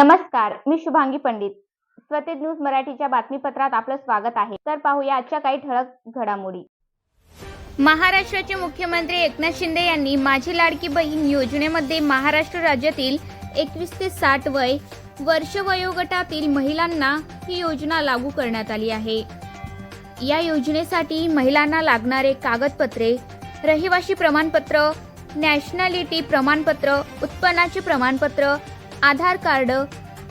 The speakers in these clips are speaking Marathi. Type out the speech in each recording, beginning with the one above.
नमस्कार मी शुभांगी पंडित. स्वतेज न्यूज मराठीच्या बातमीपत्रात आपलं स्वागत आहे. तर पाहूया आजच्या काही ठळक घडामोडी. महाराष्ट्राचे मुख्यमंत्री एकनाथ शिंदे यांनी माझी लाडकी बहीण योजनेमध्ये महाराष्ट्र राज्यातील एकवीस ते साठ वय वर्ष वयोगटातील महिलांना ही योजना लागू करण्यात आली आहे. या योजनेसाठी महिलांना लागणारे कागदपत्रे रहिवाशी प्रमाणपत्र नॅशनॅलिटी प्रमाणपत्र उत्पन्नाचे प्रमाणपत्र आधार कार्ड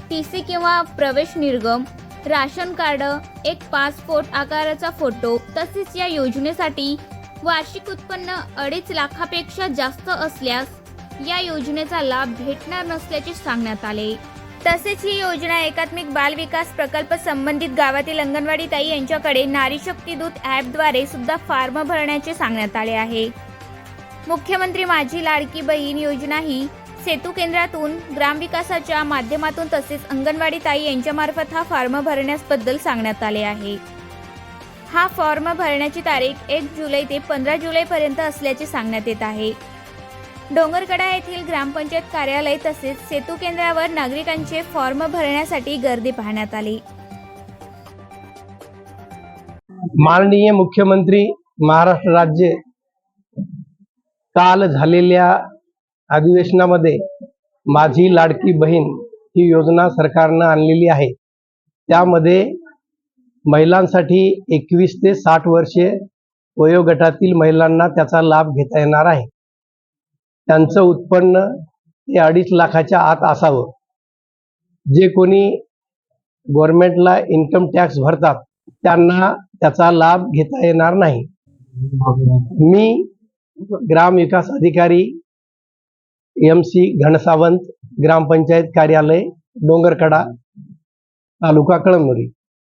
टी सी किंवा प्रवेश निर्गम राशन कार्ड एक पासपोर्ट आकाराचा फोटो तसेच या योजनेसाठी वार्षिक उत्पन्न अडीच लाखापेक्षा जास्त असल्यास या योजनेचा लाभ भेटणार नसल्याचे सांगण्यात आले. तसेच ही योजना एकात्मिक बाल विकास प्रकल्प संबंधित गावातील अंगणवाडी ताई यांच्याकडे नारी शक्ती दूत ॲपद्वारे सुद्धा फॉर्म भरण्याचे सांगण्यात आले आहे. मुख्यमंत्री माझी लाडकी बहीण योजना ही सेतू केंद्रातून ग्रामविकासाच्या माध्यमातून तसेच अंगणवाडी ताई यांच्यामार्फत हा फॉर्म भरण्याबद्दल सांगण्यात आले आहे. हा फॉर्म भरण्याची तारीख एक जुलै ते पंधरा जुलैपर्यंत असल्याचे सांगण्यात येत आहे. डोंगरकडा येथील ग्रामपंचायत कार्यालय तसेच सेतू केंद्रावर नागरिकांचे फॉर्म भरण्यासाठी गर्दी पाहण्यात आली. माननीय मुख्यमंत्री महाराष्ट्र राज्य काल झालेल्या अधिवेशनामध्ये माझी लाडकी बहीण ही योजना सरकारनं आणलेली आहे. त्यामध्ये महिलांसाठी एकवीस ते साठ वर्षे वयोगटातील महिलांना त्याचा लाभ घेता येणार आहे. त्यांचं उत्पन्न हे अडीच लाखाच्या आत असावं. जे कोणी गव्हर्नमेंटला इन्कम टॅक्स भरतात त्यांना त्याचा लाभ घेता येणार नाही. मी ग्रामविकास अधिकारी एम सी घनसावंत ग्रामपंचायत कार्यालय डोंगरकडा तालुका कळमनुरी.